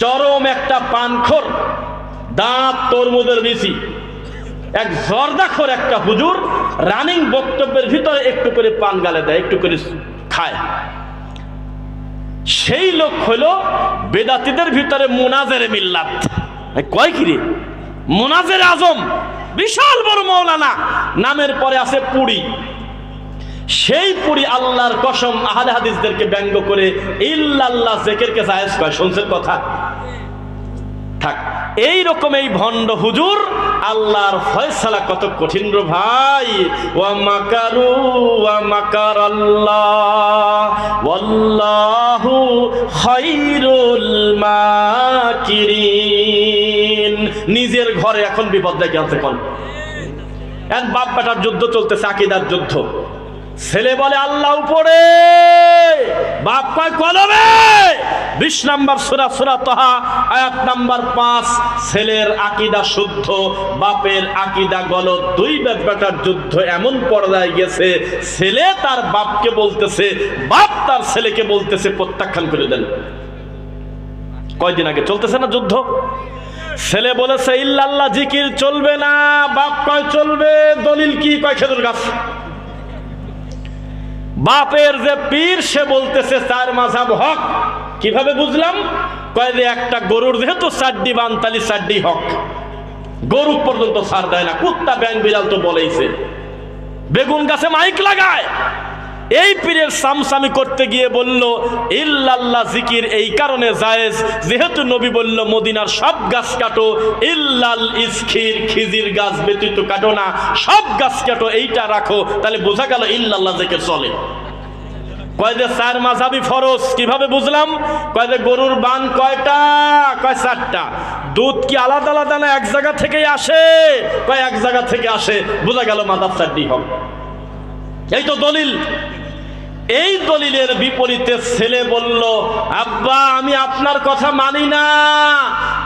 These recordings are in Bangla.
চরম একটা পানখর দাঁত তরমুদের বেশি এক জর্দাখর একটা হুজুর রানিং বক্তব্যের ভিতরে একটু করে পান গালে দেয়, একটু করে খায়। সেই লোক হলো বেদাতিদের ভিতরে মোনাজের মিল্লাত। কয় কি রে? মোনাজের আজম, বিশাল বড় মৌলানা, নামের পরে আছে পুরী। সেই পুরী আল্লাহর কসম আহলে হাদিসদেরকে ব্যঙ্গ করে ইল্লাল্লাহ জেকেরকে জায়েজ কয়, শুনছেন কথা? এই রকম এই ভণ্ড হুজুর আল্লাহর ফয়সালা কত কঠিন রে ভাই। ওয়া মাকারু, ওয়া মাকার আল্লাহ ওয়াল্লাহু খায়রুল মাকিরিন। নিজের ঘরে এখন বিপদ দেখে আনছে কোন? এক বাপ বেটার যুদ্ধ চলতেছে, আকিদার যুদ্ধ। ছেলে বলে, আল্লাহ উপরে। বাপ কয়, কলমে। বিশ নাম্বার সুরা সুরা তহা, আয়াত নাম্বার পাঁচ, ছেলের আকিদা শুদ্ধ, বাপের আকিদা গলত, দুই বাপ বেটার যুদ্ধ এমন পর্যায়ে গেছে, ছেলে তার বাপকে বলতেছে, বাপ তার ছেলেকে বলতেছে, প্রত্যাখ্যান করে দেন। কয়দিন আগে চলতেছে না যুদ্ধ? ছেলে বলেছে, ইল্লাল্লাহ, জিকির চলবে না, বাপ কয় চলবে, দলিল কি কয় খেজুর গাছ? বাপের যে পীর, সে বলতেছে, তার মাঝাব হক। কীভাবে বুঝলাম? কয় যে একটা গরুর যেহেতু চারটি বানতালি, সাড্ডি হক, গরু পর্যন্ত সার দেয় না। কুত্তা ব্যাং বিড়াল তো বলেইছে। বেগুন গাছে মাইক লাগায়। এই পীরের সামসামি করতে গিয়ে বলল, ইল্লাল্লাহ, জিকির এই কারণে জায়েজ। যেহেতু নবী বলল, মদিনার সব গাছ কাটো, ইল্লাল ইসখির খিজির গাছ ব্যতীত কাটো না। সব গাছ কাটো, এইটা রাখো। তাহলে বোঝা গেল ইল্লাল্লাহ জিকির চলে। কয় যে চার মাঝাবি ফরজ। কীভাবে বুঝলাম? কয় গরুর বান কয়টা? কয়, চারটা। দুধ কি আলাদা আলাদা না এক জায়গা থেকেই আসে? কয়, এক জায়গা থেকে আসে। বোঝা গেল মাদাব চারটি হবে এই তো দলিল। এই দলিলের বিপরীতে ছেলে বলল, আব্বা, আমি আপনার কথা মানি না।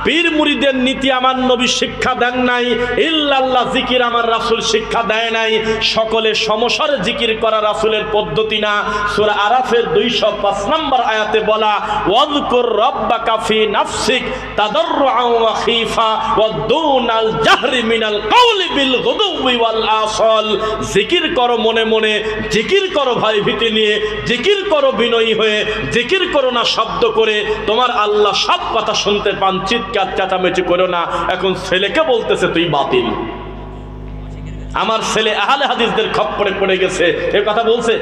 পীর মুরিদের নীতি আমার নবী শিক্ষা দেন নাই, ইল্লাল্লাহ জিকির আমার রাসুল শিক্ষা দেয় নাই, সকলে সমসরে জিকির করা রাসুলের পদ্ধতি না। সূরা আরাফের 205 নম্বর আয়াতে বলা ওয়াজকুর রাব্বাকা ফি নাফসিক তাদাররুআন ওয়া খীফা ওয়া দুনাল জাহরি মিনাল কাওলি বিল গুদুবি ওয়াল আসল। জিকির করো মনে মনে, জিকির করো ভয় ভীতি নিয়ে, জিকির করো বিনয়ী হয়ে, জিকির করো না শব্দ করে, তোমার আল্লাহ সব কথা শুনতে পান চিৎকার চেঁচামেচি করো না। এখন ছেলেকে বলতেছে, তুই বাতিল। আমার ছেলে আহলে হাদিসদের খপ্পরে পড়ে গেছে। এ কথা বলছে?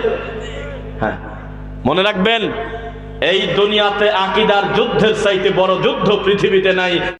হ্যাঁ। মনে রাখবেন, এই দুনিয়াতে আকিদার যুদ্ধের চাইতে বড় যুদ্ধ পৃথিবীতে নাই।